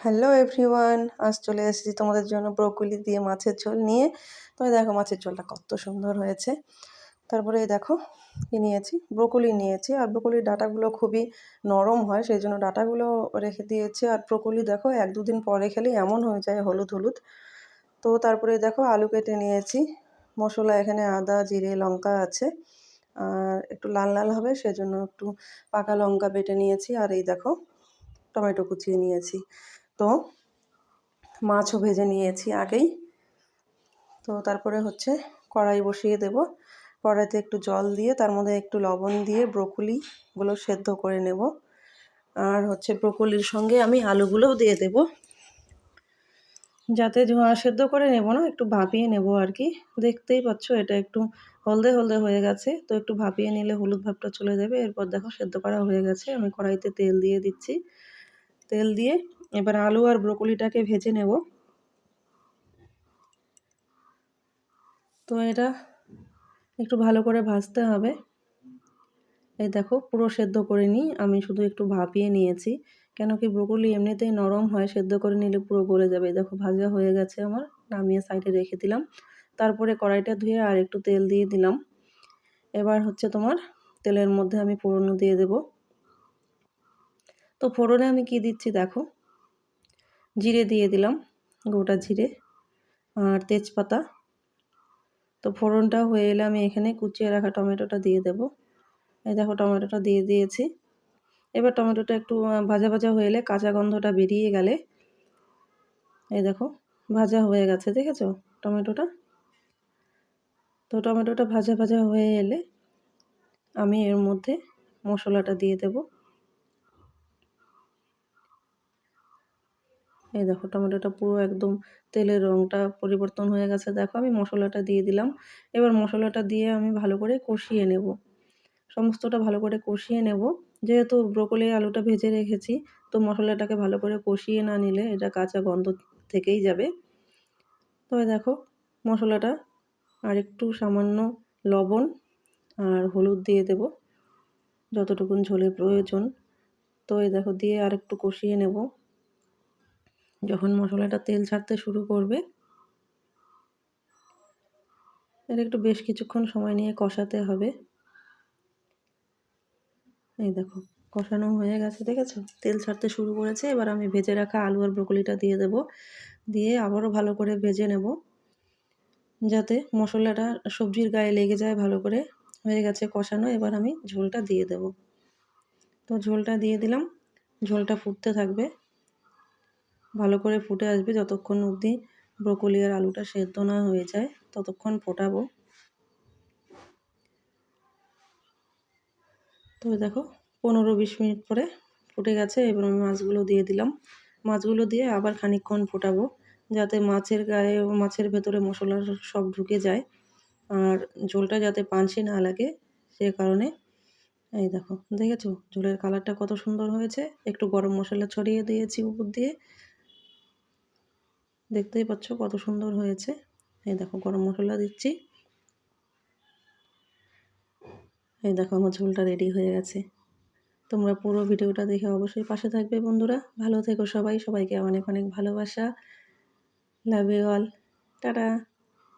Hello everyone, আজ চলে এসেছি তোমাদের জন্য ব্রোকলি দিয়ে মাছের ঝোল নিয়ে। তুমি দেখো মাছের ঝোলটা কত সুন্দর হয়েছে। তারপরে এই দেখো, কি নিয়েছি? ব্রোকলি নিয়েছি। আর ব্রোকলির ডাটাগুলো খুবই নরম হয়, সেই জন্য ডাটাগুলো রেখে দিয়েছি। আর ব্রোকলি দেখো, এক দুদিন পরে খেলে এমন হয়ে যায় হলুদ হলুদ। তো তারপরে দেখো, আলু কেটে নিয়েছি। মশলা এখানে আদা, জিরে, লঙ্কা আছে। আর একটু লাল লাল হবে সেজন্য একটু পাকা লঙ্কা বেটে নিয়েছি। আর এই দেখো, টমেটো কুচিয়ে নিয়েছি। তো মাছও ভেজে নিয়েছি আগেই। তো তারপরে হচ্ছে কড়াই বসিয়ে দেব। কড়াইতে একটু জল দিয়ে, তার মধ্যে একটু লবণ দিয়ে ব্রোকলিগুলো সেদ্ধ করে নেব। আর হচ্ছে ব্রোকলির সঙ্গে আমি আলুগুলোও দিয়ে দেব। যাতে সেদ্ধ করে নেব না, একটু ভাপিয়ে নেব আর কি। দেখতেই পাচ্ছ এটা একটু হলদে হলদে হয়ে গেছে, তো একটু ভাপিয়ে নিলে হলুদ ভাবটা চলে যাবে। এরপর দেখো সেদ্ধ করা হয়ে গেছে। আমি কড়াইতে তেল দিয়ে দিচ্ছি। তেল দিয়ে এবার আলু আর ব্রোকলিটাকে ভেজে নেব। তো এটা একটু ভালো করে ভাজতে হবে। এই দেখো, পুরো সেদ্ধ করে নিই। আমি শুধু একটু ভাপিয়ে নিয়েছি। কেন কি ব্রোকলি এমনিতেই নরম হয়, সেদ্ধ করে নিলে পুরো গলে যাবে। দেখো, ভাজা হয়ে গেছে আমার, নামিয়ে সাইডে রেখে দিলাম। তারপরে কড়াইটা ধুয়ে আর একটু তেল দিয়ে দিলাম। এবার হচ্ছে তোমার তেলের মধ্যে আমি ফোড়ন দিয়ে দেব। তো ফোড়নে আমি কি দিচ্ছি দেখো জিরে দিয়ে দিলাম, গোটা জিরে আর তেজপাতা। তো ফোড়নটা হয়ে এলে আমি এখানে কুচিয়ে রাখা টমেটোটা দিয়ে দেব। এই দেখো টমেটোটা দিয়ে দিয়েছি। এবার টমেটোটা একটু ভাজা ভাজা হয়ে এলে কাঁচা গন্ধটা বেরিয়ে গেলে, এই দেখো ভাজা হয়ে গেছে, দেখেছ টমেটোটা? তো টমেটোটা ভাজা ভাজা হয়ে এলে আমি এর মধ্যে মশলাটা দিয়ে দেবো। এই দেখো টমেটোটা পুরো একদম তেলের রঙটা পরিবর্তন হয়ে গেছে। দেখো আমি মশলাটা দিয়ে দিলাম। এবার মশলাটা দিয়ে আমি ভালো করে কষিয়ে নেব। সমস্তটা ভালো করে কষিয়ে নেব। যেহেতু ব্রোকলি আলুটা ভেজে রেখেছি, তো মশলাটাকে ভালো করে কষিয়ে না নিলে এটা কাঁচা গন্ধ থেকেই যাবে। তবে দেখো মশলাটা আর একটু সামান্য লবণ আর হলুদ দিয়ে দেব, যতটুকুন ঝোলের প্রয়োজন। তো এই দেখো দিয়ে আর একটু কষিয়ে নেব। যখন মশলাটা তেল ছাড়তে শুরু করবে, এর একটু বেশ কিছুক্ষণ সময় নিয়ে কষাতে হবে। এই দেখো, কষানো হয়ে গেছে, দেখেছ? তেল ছাড়তে শুরু করেছে, এবার আমি ভেজে রাখা আলু আর ব্রকলিটা দিয়ে দেব। দিয়ে আবারও ভালো করে ভেজে নেব, যাতে মশলাটা সবজির গায়ে লেগে যায় ভালো করে। হয়ে গেছে কষানো, এবার আমি ঝোলটা দিয়ে দেব। তো ঝোলটা দিয়ে দিলাম, ঝোলটা ফুটতে থাকবে। ভালো করে ফুটে আসবে যতক্ষণ অবধি ব্রোকলি আর আলুটা সেদ্ধ না হয়ে যায়, ততক্ষণ ফোটাবো। তো দেখো, পনেরো বিশ মিনিট পরে ফুটে গেছে, এবার আমি মাছগুলো দিয়ে দিলাম। মাছগুলো দিয়ে আবার খানিকক্ষণ ফোটাবো, যাতে মাছের গায়ে মাছের ভেতরে মশলা সব ঢুকে যায়, আর ঝোলটা যাতে পাঞ্চি না লাগে সে কারণে। এই দেখো, দেখেছ? ঝোলের কালারটা কত সুন্দর হয়েছে। একটু গরম মশলা ছড়িয়ে দিয়েছি উপর দিয়ে দেখতেই পাচ্ছ কত সুন্দর হয়েছে। এই দেখো, গরম মশলা দিচ্ছি। এই দেখো, আমার ঝোলটা রেডি হয়ে গেছে। তোমরা পুরো ভিডিওটা দেখে অবশ্যই পাশে থাকবে, বন্ধুরা। ভালো থেকো সবাই। সবাইকে অনেক অনেক ভালোবাসা। Love you all tata